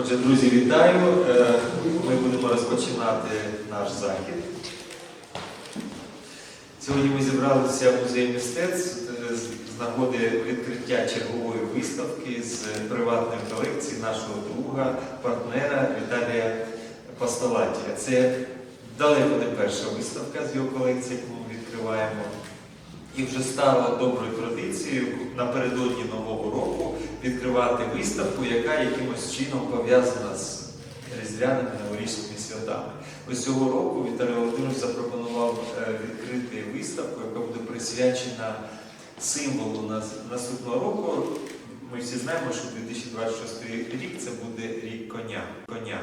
Отже, друзі, вітаю. Е, Ми будемо розпочинати наш захід. Сьогодні ми зібралися в музеї мистецтв е, з нагоди відкриття чергової виставки з приватної колекції нашого друга, партнера Віталія Пастолатія. Це далеко не перша виставка з його колекції, яку ми відкриваємо. І вже стало доброю традицією напередодні Нового року відкривати виставку, яка якимось чином пов'язана з різдвяними новорічними святами. Ось цього року Віталій Володимирович запропонував е, відкрити виставку, яка буде присвячена символу наступного року. Ми всі знаємо, що 2026 рік це буде рік коня. коня.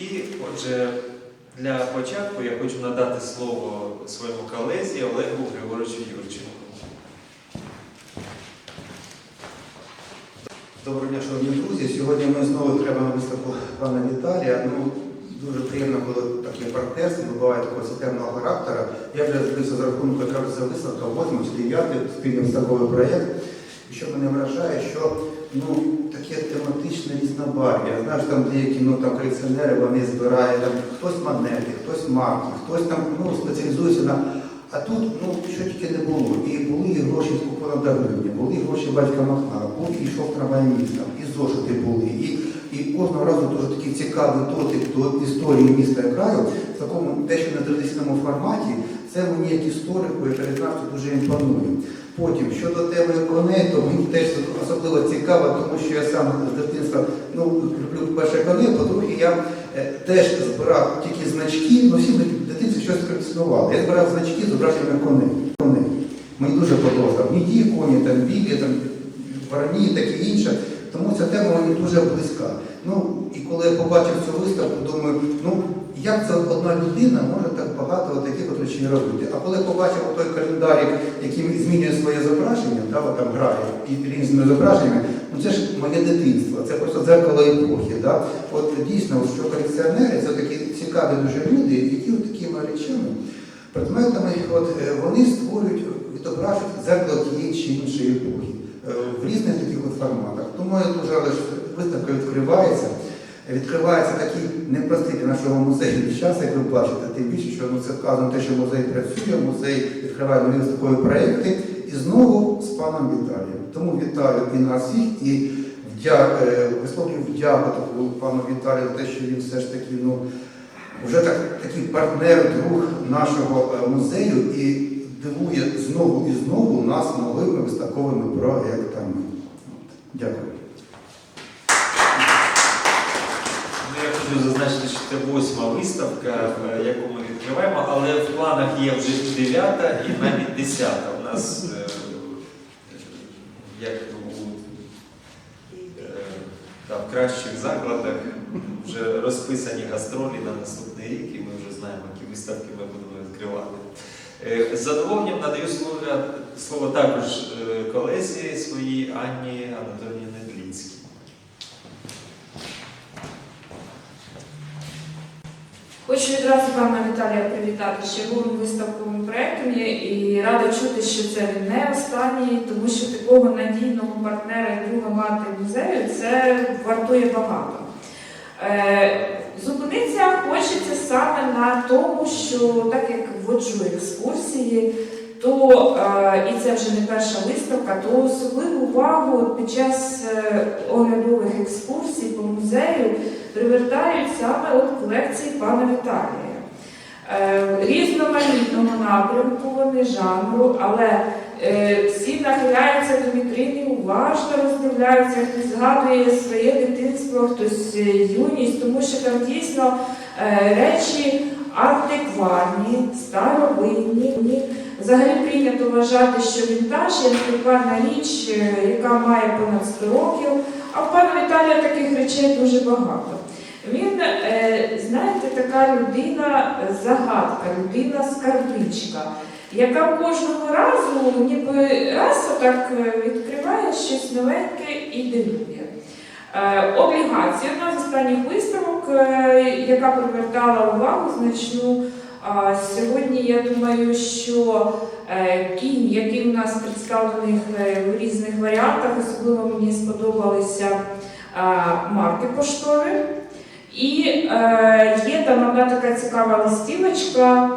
І отже, для початку я хочу надати слово своєму колезі Олегу Григоровичу Юрченку. Доброго дня, шановні друзі. Сьогодні ми знову відкриваємо виставку пана Віталія. Ну, дуже приємно, коли таке партнерство буває такого системного характеру. Я вже збився за рахунку, вже ця виставка, 8 чи 9 спільний виставковий проєкт. І що мене вражає, що ну, таке тематичне різнобарв'я. Що там деякі ну, там, колекціонери вони збирають там, хтось монети, хтось марки, хтось там ну, спеціалізується на. А тут ну, що тільки не було. І були і гроші з купона гривня, були і гроші батька Махна, був і йшов трамвайніст, там, і зошити були. І, і кожного разу дуже такий цікавий дотик до історії міста і краю в такому дещо нетрадиційному форматі. Це мені як історику і краєзнавцю дуже імпонує. Потім щодо теми коней, то мені теж особливо цікаво, тому що я сам з дитинства ну, люблю перше коней, по-друге, я е, теж збирав тільки значки, ну щось колекціонували. Я збирав значки з зображеннями коней. коней. Мені дуже подобалося. Міді коні, там білі, там вороні таке інше. Тому ця тема мені дуже близька. Ну і коли я побачив цю виставку, думаю, ну як це одна людина може так багато таких от речей робити? А коли побачив той календарик, який змінює своє зображення, да, от там грає і різними зображеннями, ну це ж моє дитинство, це просто дзеркало епохи. Да? От дійсно, що колекціонери це такі цікаві дуже люди, які от такими речами, предметами, от е, вони створюють, відображують дзеркало тієї чи іншої епохи е, в різних таких от форматах. Тому я дуже виставка відкривається. Відкривається такий непростий для нашого музею час, як ви бачите, тим більше, що ну, це вказано те, що музей працює, музей відкриває нові виставкові проєкти. І знову з паном Віталієм. Тому вітаю і нас всіх, і е, висловлюю вдяку пану Віталію за те, що він все ж таки ну, вже так, такий партнер, друг нашого е, музею і дивує знову і знову нас новими виставковими проєктами. Дякую. Ну, я хочу зазначити, що це восьма виставка, е, яку ми відкриваємо, але в планах є вже дев'ята і навіть десята. У нас е, як у е, в кращих закладах вже розписані гастролі на наступний рік, і ми вже знаємо, які виставки ми будемо відкривати. Е, З задоволенням надаю слово, слово також е, колезі своїй Анні Анатоліївні Хочу відразу пана Віталія привітати з черговим виставковим проєктом і- рада чути, що це не останній, тому що такого надійного партнера і друга мати музею це вартує багато. Е, Зупинитися хочеться саме на тому, що так як воджу екскурсії, то е, і це вже не перша виставка, то особливу увагу під час е, оглядових екскурсій по музею привертають саме от колекції пана Віталія. Е, Різноманітного напрямку вони жанру, але всі нахиляються до вітрини, уважно роздивляються, хтось згадує своє дитинство, хтось юність, тому що там дійсно речі антикварні, старовинні. Взагалі прийнято вважати, що вінтаж є антикварна річ, е, яка має понад 100 років, а в пана Віталія таких речей дуже багато. Він, е, знаєте, така людина е, загадка, людина скарбничка, яка кожного разу, ніби раз отак е, відкриває щось новеньке і дивує. Облігація одна з останніх виставок, яка привертала увагу значну. А Сьогодні я думаю, що е, кінь, який у нас представлений е, в різних варіантах, особливо мені сподобалися марки поштові. І е, є там одна така цікава листівочка,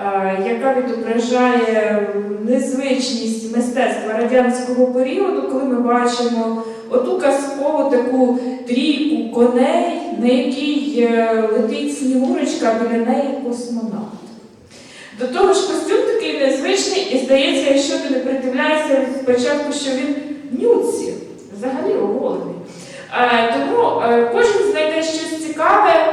е, яка відображає незвичність мистецтва радянського періоду, коли ми бачимо оту казкову таку трійку коней, на якій е, летить снігурочка, а біля неї космонавт. До того ж, костюм такий незвичний, і здається, якщо ти не придивляєшся спочатку, що він нюці, взагалі оголений. Е, тому е, кожен знайде щось цікаве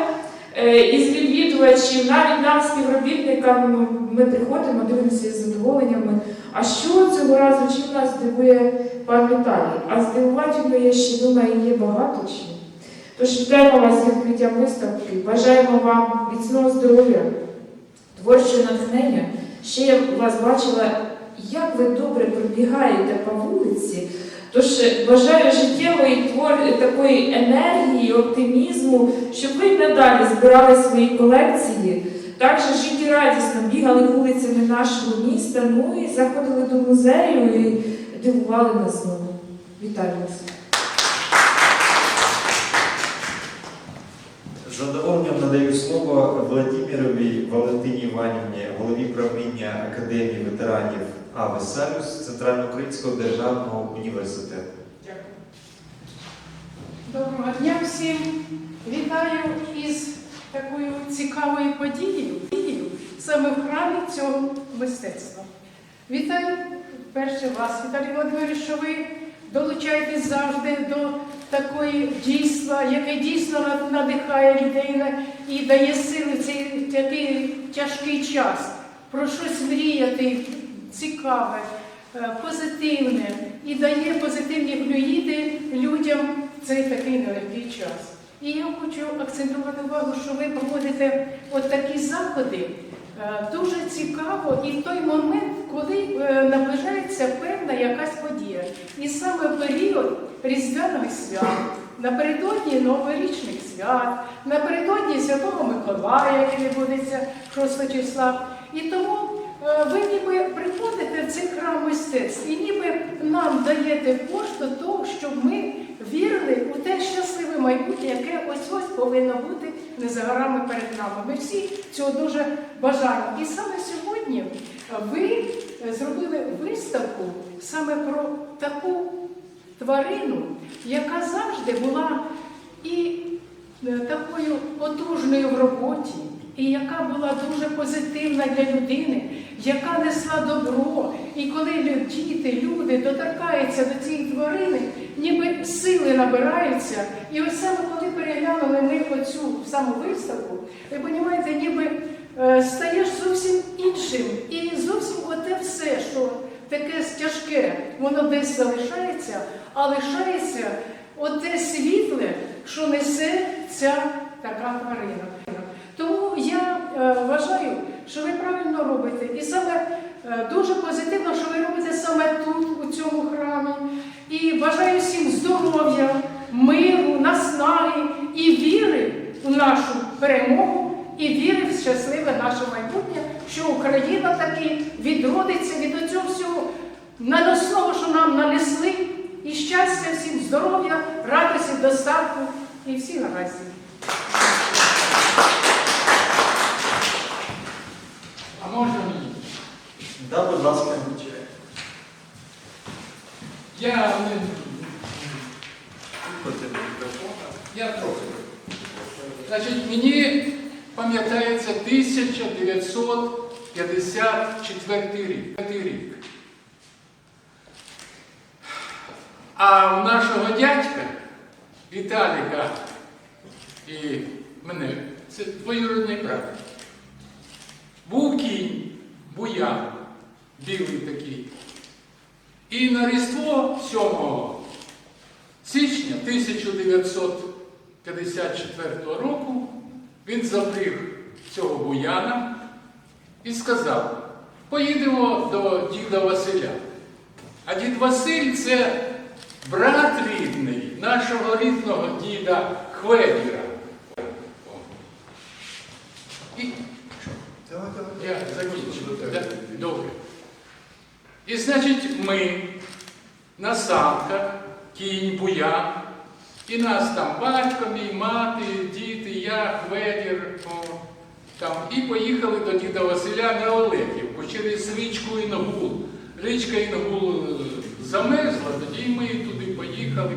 із відвідувачів, навіть нам, співробітникам, ми приходимо, дивимося з задоволенням. А що цього разу чим нас здивує пан Віталій? А здивувати його, я ще думаю, є багато чим. Тож вітаємо вас з відкриттям виставки, бажаємо вам міцного здоров'я, творчого натхнення. Ще я вас бачила, як ви добре пробігаєте по вулиці. Тож бажаю життєвої твор такої енергії, оптимізму, щоб ви надалі збирали свої колекції, також життєрадісно бігали вулицями нашого міста, ну і заходили до музею і дивували нас знову. Вітаю вас! Задоволенням надаю слово Владимирові Валентині Іванівні, голові правління Академії ветеранів АВЕ Салюс Центральноукраїнського державного університету. Доброго дня всім. Вітаю із такою цікавою подією, саме в храмі цього мистецтва. Вітаю перше вас, Віталій Володимирович, що ви долучаєтесь завжди до такої дійства, яке дійсно надихає людей і дає сили в цей такий тяжкий час. Про щось мріяти цікаве, е, позитивне і дає позитивні флюїди людям в цей такий нелегкий час. І я хочу акцентувати увагу, що ви проводите от такі заходи. е, Дуже цікаво і в той момент, коли е, наближається певна якась подія. І саме період Різдвяних свят, напередодні новорічних свят, напередодні Святого Миколая, який відбудеться 6 числа. І тому е, ви ніби приходите в цей храм мистецтв і ніби нам даєте пошту того, щоб ми вірили у те щасливе майбутнє, яке ось ось повинно бути не за горами перед нами. Ми всі цього дуже бажаємо. І саме сьогодні ви зробили виставку саме про таку тварину, яка завжди була і е, такою потужною в роботі, і яка була дуже позитивна для людини, яка несла добро. І коли діти, люди доторкаються до цієї тварини, ніби сили набираються. І ось саме коли переглянули ми оцю саму виставку, ви розумієте, ніби е, стаєш зовсім іншим. І зовсім оте все, що таке тяжке, воно десь залишається, а лишається оте світле, що несе ця така тварина. Тому я е, вважаю, що ви правильно робите. І саме е, дуже позитивно, що ви робите саме тут, у цьому храмі. І бажаю всім здоров'я, миру, наснаги і віри в нашу перемогу, і віри в щасливе наше майбутнє, що Україна таки відродиться від цього всього наносного, що нам нанесли, і щастя всім, здоров'я, радості, достатку і всі гаразді. А можна мені? Да, будь ласка. Я не мікрофона. я трохи. Значить, мені пам'ятається 1954 рік. рік. А у нашого дядька Віталіка і мене, це двоюродний брат. Був кінь, буян, білий такий. І на Різдво 7 січня 1954 року він запріг цього буяна і сказав: поїдемо до діда Василя. А дід Василь це брат рідний нашого рідного діда Хведіра. І я закінчу. Добре. І значить, ми на санках, кінь, буян, І нас там батько, мій мати, діти, я, Хведір. О, там, і поїхали до діда Василя на Олегівку через річку Інгул. Річка Інгул е, замерзла, тоді ми туди поїхали.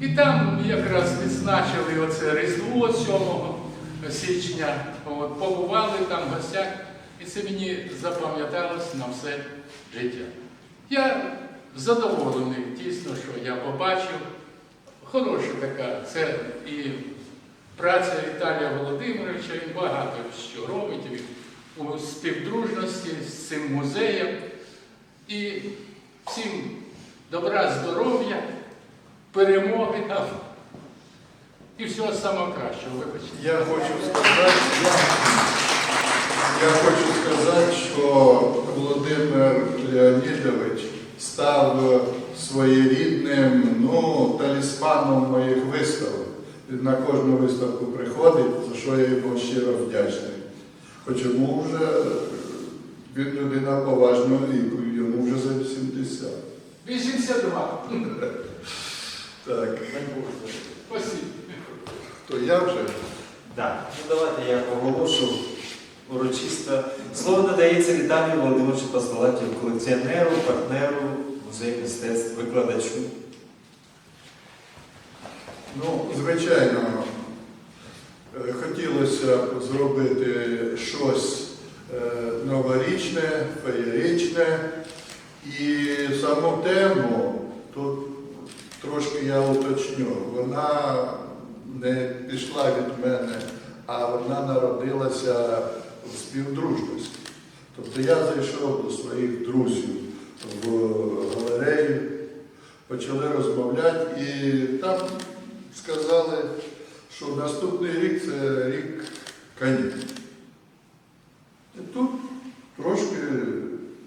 І там якраз відзначили оце Різдво 7 січня. От, побували там в гостях, і це мені запам'яталось на все життя. Я задоволений, дійсно, що я побачив. Хороша така, це і праця Віталія Володимировича, він багато що робить він у співдружності з цим музеєм. І всім добра, здоров'я, перемоги нам і всього самого кращого. Вибачте. Я хочу сказати, я, я хочу сказати, що Володимир Леонідович став своєрідним ну, талісманом моїх виставок. Він на кожну виставку приходить, за що я йому щиро вдячний. Хоч вже він людина поважного віку, йому вже за 80. 82. Так, Спасибо. то я вже. Так, ну давайте я оголошу урочисто. Слово надається Віталію Володимировичу Постолатію, колекціонеру, партнеру музею мистецтв, викладачу. Ну, звичайно, е, хотілося б зробити щось е, новорічне, феєричне. І саму тему тут трошки я уточню. Вона не пішла від мене, а вона народилася співдружності. Тобто я зайшов до своїх друзів в галерею, почали розмовляти і там сказали, що наступний рік це рік конів. І тут трошки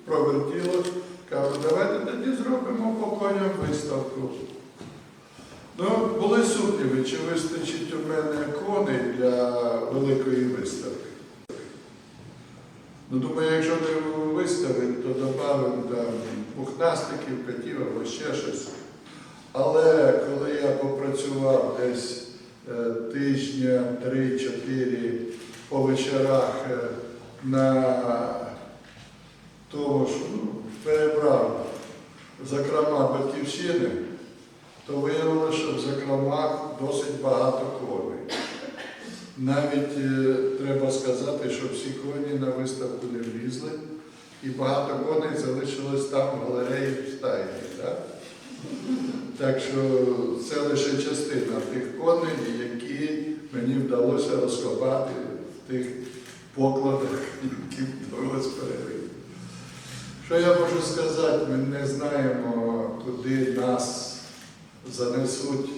провертілось, кажу, давайте тоді зробимо по коням виставку. Ну, були сумніви, чи вистачить у мене коней для великої виставки. Ну, думаю, якщо не виставити, то додамо там пухнастиків, котів або ще щось. Але коли я попрацював десь е, тижня 3-4 по вечорах е, на тому, що ну, перебрав закрома батьківщини, то виявилося, що в закромах досить багато коней. Навіть е, треба сказати, що всі коні на виставку не влізли, і багато коней залишилось там в галереї в стайні. Так? Так що це лише частина тих коней, які мені вдалося розкопати в тих покладах, які вдалося перерити. Що я можу сказати, ми не знаємо, куди нас занесуть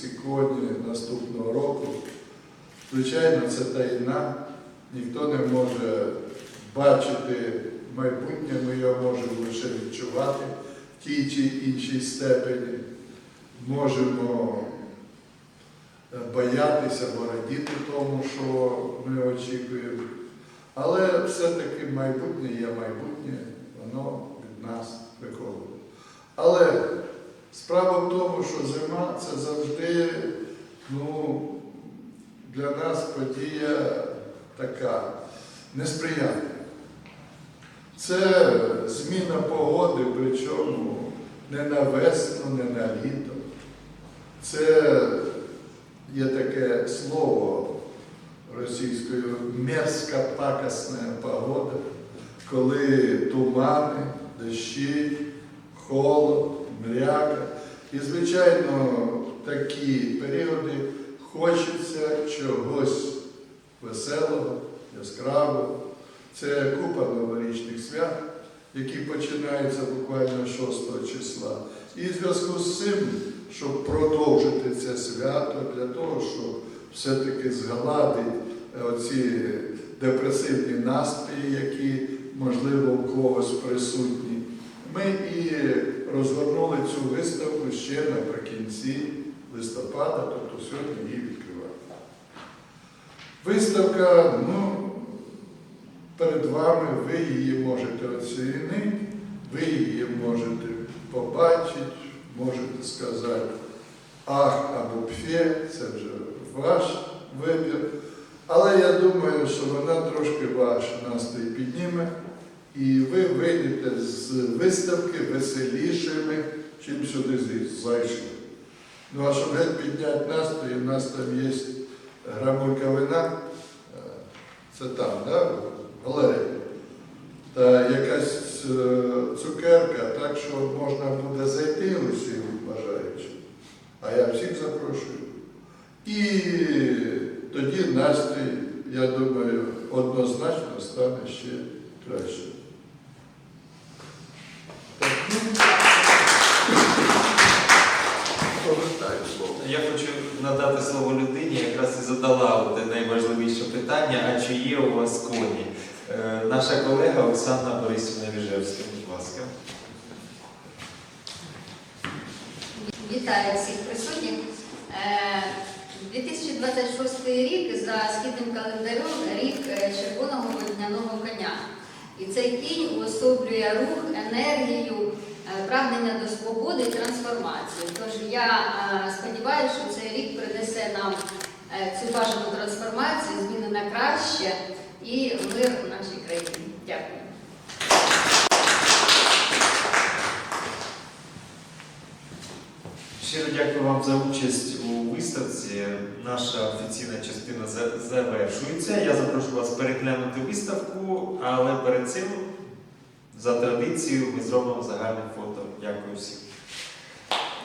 ці коні наступного року. Звичайно, це таїна, ніхто не може бачити майбутнє, ми його можемо лише відчувати в тій чи іншій степені. Можемо е, боятися або радіти тому, що ми очікуємо. Але все-таки майбутнє є майбутнє, воно від нас виховує. Але справа в тому, що зима це завжди ну, для нас подія така несприятлива. Це зміна погоди, причому не на весну, не на літо. Це є таке слово російською мерзка пакосна погода, коли тумани, дощі, холод, мряка. І, звичайно, такі періоди хочеться чогось веселого, яскравого. Це купа новорічних свят, які починаються буквально 6 числа. І в зв'язку з цим, щоб продовжити це свято, для того, щоб все-таки згладити оці депресивні настрої, які, можливо, у когось присутні, ми і розгорнули цю виставку ще наприкінці листопада, тобто сьогодні її відкриваємо. Виставка, ну, перед вами, ви її можете оцінити, ви її можете побачити, можете сказати, ах або пфе, це вже ваш вибір. Але я думаю, що вона трошки ваш настрій підніме, і ви вийдете з виставки веселішими, чим сюди зайшли. Ну а геть підняти настрій, у нас там є грамулька вина, е, це там, да, в галереї. Та якась е, цукерка, так що можна буде зайти усім бажаючим. А я всіх запрошую. І тоді настрій, я думаю, однозначно стане ще краще. Я хочу надати слово людині, якраз і задала те найважливіше питання, а чи є у вас коні? Е, Наша колега Оксана Борисівна Віжевська, будь ласка. Вітаю всіх присутніх. Е, 2026 рік за східним календарем рік е, червоного вогняного коня. І цей кінь уособлює рух, енергію, е, прагнення до свободи і трансформації. Тож я е, сподіваюся, що цей рік принесе нам е, цю бажану трансформацію, зміни на краще і мир в нашій країні. Дякую. Щиро дякую вам за участь у виставці. Наша офіційна частина завершується. Я запрошу вас переглянути виставку, але перед цим, за традицією, ми зробимо загальне фото. Дякую всім.